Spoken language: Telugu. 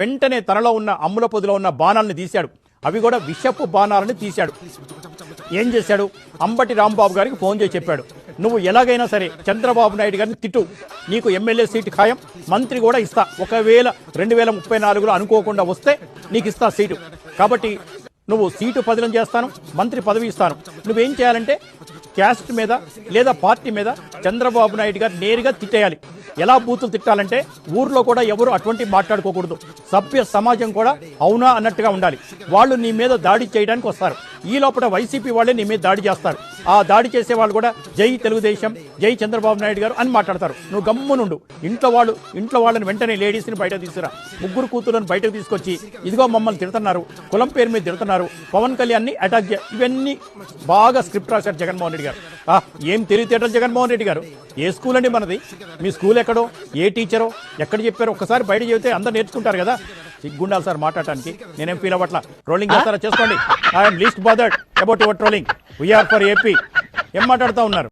వెంటనే తనలో ఉన్న అమ్ముల పొదిలో ఉన్న బాణాలను తీశాడు. అవి కూడా విషపు బాణాలను తీశాడు. ఏం చేశాడు? అంబటి రాంబాబు గారికి ఫోన్ చేసి చెప్పాడు. నువ్వు ఎలాగైనా సరే చంద్రబాబు నాయుడు గారిని తిట్టు. నీకు ఎమ్మెల్యే సీటు ఖాయం. మంత్రి కూడా ఇస్తా. ఒకవేళ రెండు వేల ముప్పై నాలుగులో అనుకోకుండా వస్తే నీకు ఇస్తా సీటు. కాబట్టి నువ్వు సీటు పదిలం చేస్తాను మంత్రి పదవి ఇస్తాను. నువ్వేం చేయాలంటే క్యాస్ట్ మీద లేదా పార్టీ మీద చంద్రబాబు నాయుడు గారు నేరుగా తిట్టేయాలి. ఎలా బూతులు తిట్టాలంటే ఊర్లో కూడా ఎవరు అటువంటి మాట్లాడుకోకూడదు. సభ్య సమాజం కూడా అవునా అన్నట్టుగా ఉండాలి. వాళ్ళు నీ మీద దాడి చేయడానికి వస్తారు. ఈ లోపల వైసీపీ వాళ్ళే నీ మీద దాడి చేస్తారు. ఆ దాడి చేసే వాళ్ళు కూడా జై తెలుగుదేశం జై చంద్రబాబు నాయుడు గారు అని మాట్లాడతారు. నువ్వు గమ్మునుండు. ఇంట్లో వాళ్ళు ఇంట్లో వాళ్ళని వెంటనే లేడీస్ని బయట తీసుకురా. ముగ్గురు కూతురుని బయటకు తీసుకొచ్చి ఇదిగో మమ్మల్ని తిడుతున్నారు కులం పేరు మీద తిడుతున్నారు పవన్ కళ్యాణ్ని అటాక్ చే ఇవన్నీ బాగా స్క్రిప్ట్ రాశారు జగన్మోహన్ రెడ్డి గారు. ఆ, ఏం తెలివితేటలు జగన్మోహన్ రెడ్డి గారు? ఏ స్కూల్ అండి మనది? మీ స్కూల్ ఎక్కడో? ఏ టీచరో? ఎక్కడ చెప్పారో? ఒక్కసారి బయట చెబితే అందరు నేర్చుకుంటారు కదా. సిగ్గుండాలి సార్ మాట్లాడటానికి. నేనేం ఫీల్ అవ్వట్ల? ట్రోలింగ్ చేస్తారా? చేసుకోండి. I'm least bothered about your trolling we are for AP ఏం మాట్లాడుతూ ఉన్నారు?